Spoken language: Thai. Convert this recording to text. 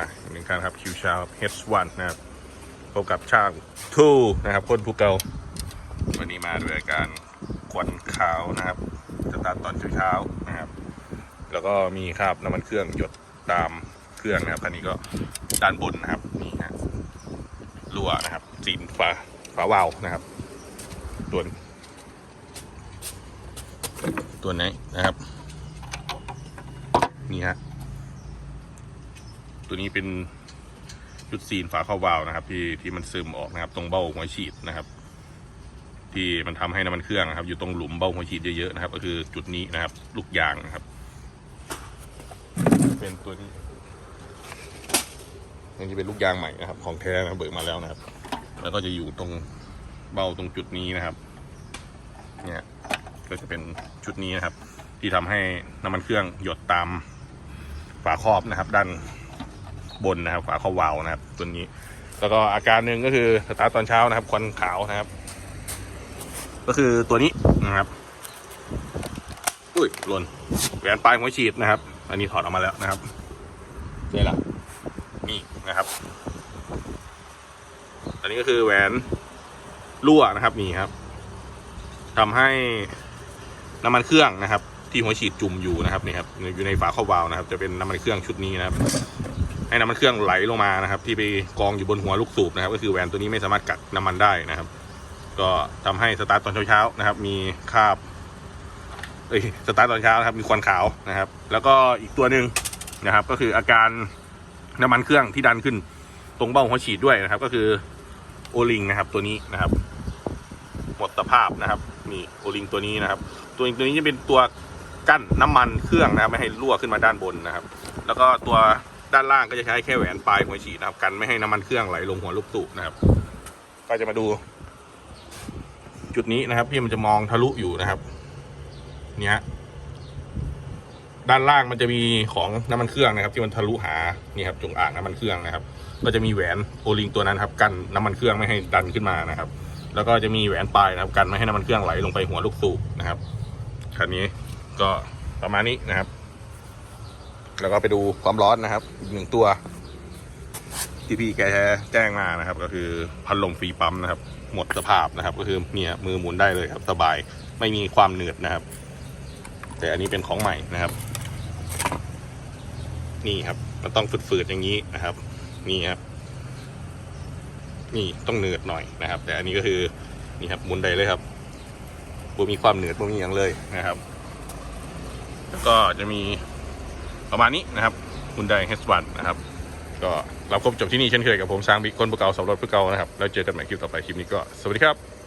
อะหนึ่งครั้งครับคิวชาว H1 นะครับพบกับช่างทูนะครับคนภูเกาวันนี้มาด้วยการควันขาวนะครับสตาร์ทตอนเช้าๆนะครับ แล้วก็มีคราบน้ำมันเครื่องหยดตามเครื่องนะครับคันนี้ก็ด้านบนนะครับนี่ฮะรั่วนะครับซีนฝาฝาวาล์วนะครับตัวตัวไหนนะครับ นี่ฮะ ตัวนี้เป็นจุดซีนฝาเข้าวาล์วนะครับ ที่ที่มันซึมออกนะครับ ตรงเบ้าหัวฉีดนะครับ ที่มันทำให้น้ำมันเครื่องนะครับ อยู่ตรงหลุมเบ้าหัวฉีดเยอะๆนะครับ ก็คือจุดนี้นะครับ ลูกยางนะครับ เป็นตัวนี้อันนี้เป็นลูกยางใหม่นะครับ ของแท้นะครับเบิกมาแล้วนะครับ แล้วก็จะอยู่ตรงเบ้าตรงจุดนี้นะครับ เนี่ยก็จะเป็นชุดนี้นะครับ ที่ทำให้น้ำมันเครื่องหยดตามฝาครอบนะครับ ด้าน บนนะครับ ฝาครอวาล์วนะครับ ตัวนี้ แล้วก็อาการหนึ่งก็คือสตาร์ทตอนเช้านะครับ ควันขาวนะครับ ก็คือตัวนี้นะครับ อุ้ยหล่นแหวนปลายหัวฉีดนะครับ อันนี้ถอดออกมาแล้วนะครับนี่ละนี่นะครับ อันนี้ก็คือแหวนรั่วนะครับนี่ครับทำให้น้ำมันเครื่องนะครับ ที่หัวฉีดจุ่มอยู่นะครับนี่ครับอยู่ในฝาครอวาล์วนะครับ จะเป็นน้ำมันเครื่องชุดนี้นะครับ ให้น้ำมันเครื่องไหลลงมานะครับ ที่ไปกองอยู่บนหัวลูกสูบนะครับ ก็คือแหวนตัวนี้ไม่สามารถกักน้ำมันได้นะครับ ก็ทำให้สตาร์ทตอนเช้าๆนะครับ มีคราบเอ้ยสตาร์ทตอนเช้านะครับ มีควันขาวนะครับ แล้วก็อีกตัวหนึ่งนะครับ ก็คืออาการน้ำมันเครื่องที่ดันขึ้น ตรงเบ้าหัวฉีดด้วยนะครับ ก็คือโอลิงนะครับ ตัวนี้นะครับหมดสภาพนะครับนี่โอลิงตัวนี้นะครับ ตัวตัวนี้จะเป็นตัวกั้นน้ำมันเครื่องนะครับไม่ให้รั่วขึ้นมาด้านบนนะครับ แล้วก็ตัว ด้านล่างก็จะใช้แค่แหวนปลายหัวฉีดนะครับ กันไม่ให้น้ำมันเครื่องไหลลงหัวลูกสูบนะครับ ก็จะมาดู จุดนี้นะครับที่มันจะมองทะลุอยู่นะครับ เนี่ยด้านล่างมันจะมีของน้ำมันเครื่องนะครับ ที่มันทะลุหานี่ครับจงอ่างน้ำมันเครื่องนะครับ ก็จะมีแหวนโอลิงตัวนั้นครับกันน้ำมันเครื่องไม่ให้ดันขึ้นมานะครับ แล้วก็จะมีแหวนปลายนะครับกันไม่ให้น้ำมันเครื่องไหลลงไปหัวลูกสูบนะครับคันนี้ก็ประมาณนี้นะครับ แล้วก็ไปดูความร้อนนะครับอีกหนึ่งตัว ที่พี่แกแจ้งมานะครับ ก็คือพัดลมฟรีปั๊มนะครับ หมดสภาพนะครับ ก็คือเนี่ยมือหมุนได้เลยครับ สบายไม่มีความเหนืดนะครับ แต่อันนี้เป็นของใหม่นะครับ นี่ครับ มันต้องฝืดๆอย่างนี้นะครับ นี่ครับนี่ต้องเหนืดหน่อยนะครับ แต่อันนี้ก็คือนี่ครับหมุนได้เลยครับบ่มีความเหนืดบ่มีอย่างเลยนะครับ แล้วก็จะมี ประมาณนี้นะครับคุณไดเฮสวันนะครับ ก็เราครบจบที่นี่เช่นเคยกับผมช้างบิ๊กคนภูเก่าสำรวจภูเก่านะครับ แล้วเจอกันใหม่คลิปต่อไปคลิปนี้ก็สวัสดีครับ